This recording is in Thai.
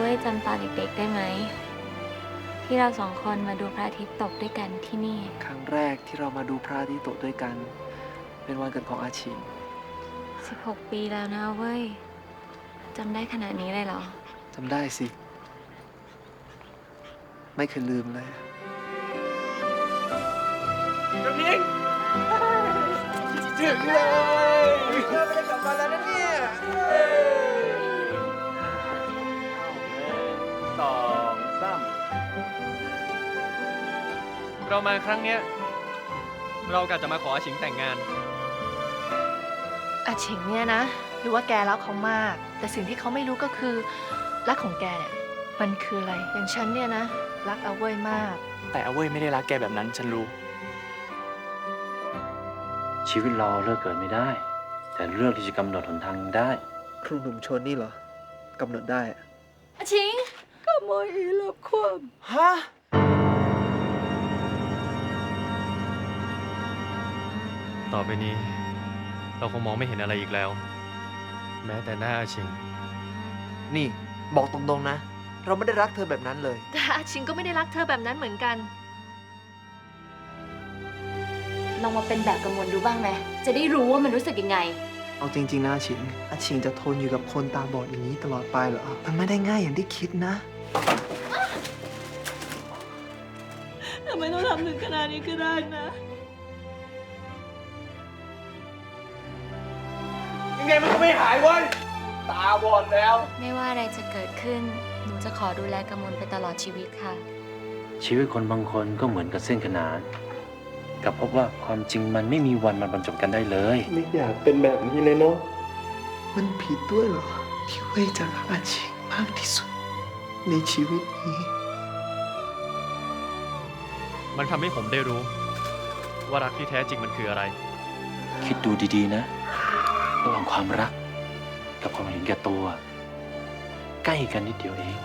เว้ยจำตอนเด็กๆได้ไหม ที่เราสองคนมาดูพระอาทิตย์ตกด้วยกันที่นี่ ครั้งแรกที่เรามาดูพระอาทิตย์ตกด้วยกัน เป็นวันเกิดของอาชิง16 ปีแล้วนะเว้ยจำได้ขนาดนี้เลยเหรอ จำได้สิ ไม่เคยลืมเลยกระพิงถึงเลย สองสามเรามาครั้งเนี้ย เรากะจะมาขออาชิงแต่งงาน อาชิงเนี่ยนะรู้ว่าแกรักเขามาก แต่สิ่งที่เขาไม่รู้ก็คือรักของแกเนี่ยมันคืออะไร อย่างฉันเนี่ยนะ รักเอาเว้ยมาก แต่อาเว้ยไม่ได้รักแกแบบนั้นฉันรู้ ชีวิตเราเลือกเกิดไม่ได้ แต่เลือกที่จะกำหนดหนทางได้ ครูหนุ่มชนนี่เหรอกำหนดได้อะอาชิงข โมยอีลบความฮะต่อไปนี้ เราคงมองไม่เห็นอะไรอีกแล้ว แม้แต่หน้าอาชิง นี่บอกตรงๆนะ เราไม่ได้รักเธอแบบนั้นเลย แต่อาชิงก็ไม่ได้รักเธอแบบนั้นเหมือนกัน ลองมาเป็นแบบกำมลดูบ้างไหมจะได้รู้ว่ามันรู้สึกยังไง เอาจริงๆนะอาชิงอาชิงจะทนอยู่กับคนตาบอดอย่างนี้ตลอดไปเหรอ มันไม่ได้ง่ายอย่างที่คิดนะ ทำไมต้องทำถึงขนาดนี้ก็ได้นะ ยังไงมันก็ไม่หายเว้ยตาบอดแล้ว ไม่ว่าอะไรจะเกิดขึ้น หนูจะขอดูแลกำมลไปตลอดชีวิตค่ะ ชีวิตคนบางคนก็เหมือนกับเส้นขนานกลับพบว่าความจริงมันไม่มีวันมาบรรจบกันได้เลย ไม่อยากเป็นแบบนี้เลยเนาะ มันผิดด้วยเหรอ ที่เว่ยจะรักอาชิงมากที่สุด ในชีวิตนี้ มันทำให้ผมได้รู้ ว่ารักที่แท้จริงมันคืออะไร คิดดูดีๆนะ ระหว่างความรัก กับความเห็นแก่ตัว ใกล้กันนิดเดียวเอง